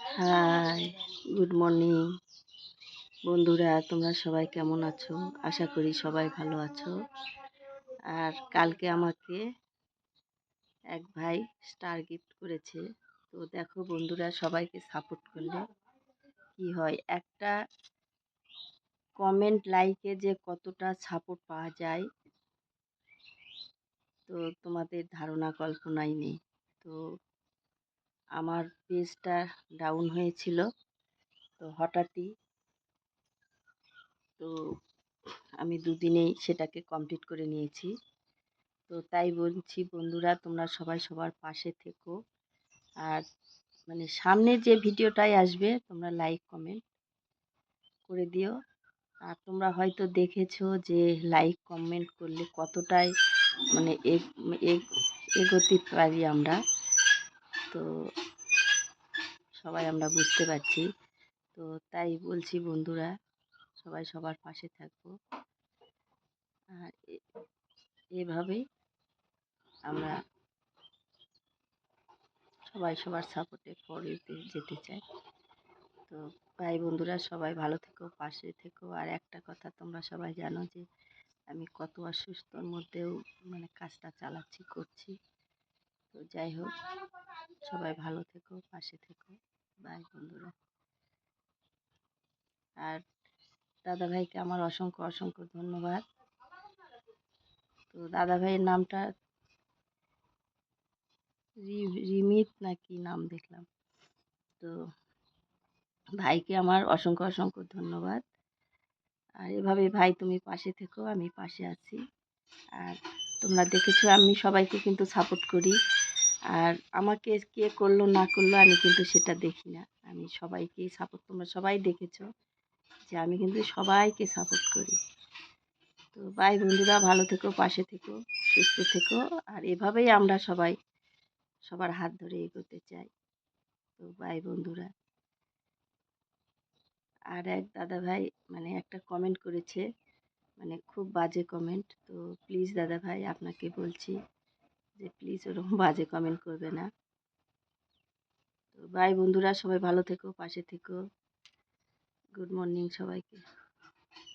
Hi good morning বন্ধুরা, তোমরা সবাই কেমন আছো? আশা করি সবাই ভালো আছো। আর কালকে আমাকে এক ভাই স্টার গিফট করেছে। তো দেখো বন্ধুরা, সবাইকে সাপোর্ট করলে। কি হয়, একটা কমেন্ট লাইকে যে কতটা সাপোর্ট পাওয়া যায়, তো তোমাদের ধারণা কল্পনাই নেই। তো আমার পেজটা ডাউন হয়েছিল। তো হঠাৎই তো আমি দুদিনেই সেটাকে কমপ্লিট করে নিয়েছি। তো তাই বলছি বন্ধুরা, তোমরা সবাই সবার পাশে থেকো। আর মানে সামনে যে ভিডিওটাই আসবে, তোমরা লাইক কমেন্ট করে দিও। আর তোমরা হয়তো দেখেছ যে লাইক কমেন্ট করলে কতটাই মানে এগোতে পারি আমরা। তো সবাই আমরা বুঝতে পারছি। তো তাই বলছি বন্ধুরা, সবাই সবার পাশে থাকব। আর এভাবেই আমরা সবাই সবার সাপোর্টে পরে যেতে চাই। তো ভাই বন্ধুরা, সবাই ভালো থেকো, পাশে থেকো। আর একটা কথা তোমরা সবাই জানো যে, আমি কত অসুস্থর মধ্যেও মানে কাজটা চালাচ্ছি, করছি। তো যাই হোক, সবাই ভালো থেকো, পাশে থেকো। বাই বন্ধুরা। আর দাদা ভাইকে আমার অসংখ্য অসংখ্য ধন্যবাদ। তো দাদা ভাইয়ের নামটা রিমিত না কি নাম দেখলাম। তো ভাইকে আমার অসংখ্য অসংখ্য ধন্যবাদ। আর এভাবে ভাই তুমি পাশে থেকো, আমি পাশে আছি। আর তোমরা দেখেছ আমি সবাইকে কিন্তু সাপোর্ট করি। আর আমাকে কে করল, না করল আমি কিন্তু সেটা দেখি না। আমি সবাইকেই সাপোর্ট তোমরা সবাই দেখেছ যে আমি কিন্তু সবাইকে সাপোর্ট করি। তো বাই বন্ধুরা, ভালো থেকো, পাশে থেকো, সুস্থ থেকো। আর এভাবেই আমরা সবাই সবার হাত ধরে এগোতে চাই। তো বাই বন্ধুরা। আর এক দাদা ভাই মানে একটা কমেন্ট করেছে মানে খুব বাজে কমেন্ট তো প্লিজ দাদা ভাই, আপনাকে বলছি যে প্লিজ ওরকম বাজে কমেন্ট করবে না। তো বাই বন্ধুরা, সবাই ভালো থেকো, পাশে থেকো। গুড মর্নিং সবাইকে।